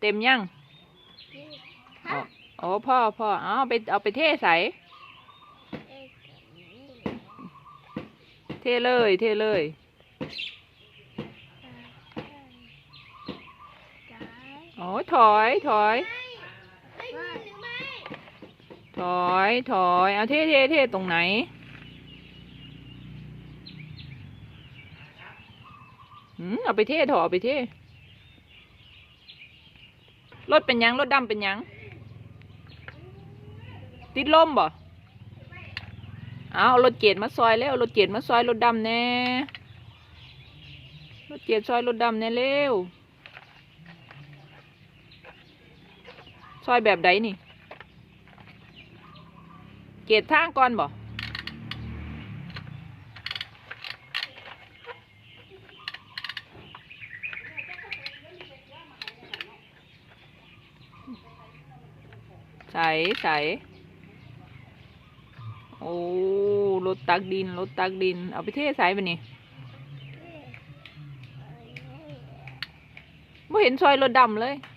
เต็มยังนี่อ๋อฮะโอ้พ่อพ่อเอาไปเอาไปเทใส่เอ้ยกับนี่เทเลย เทเลยจ้าโอ้ถอย ถอยไม่ไม่หรือไม่ถอย ถอย เอาเทเทเทตรงไหนหืม เอาไปเทถอะเอาไปเท รถเป็นยังรถดำเป็นยังติดลมบ่เอารถเกียรมาซอยแล้วรถเกียรมาซอยรถดำแน่รถเกียรซอยรถดำแน่เร็วซอยแบบใดนี่ เกียรทางก่อนบ่ ใสใสโอ้รถตักดินรถตักดิน เอาไปเทใส่ไปนี่ไม่เห็นซอยรถดำเลยเ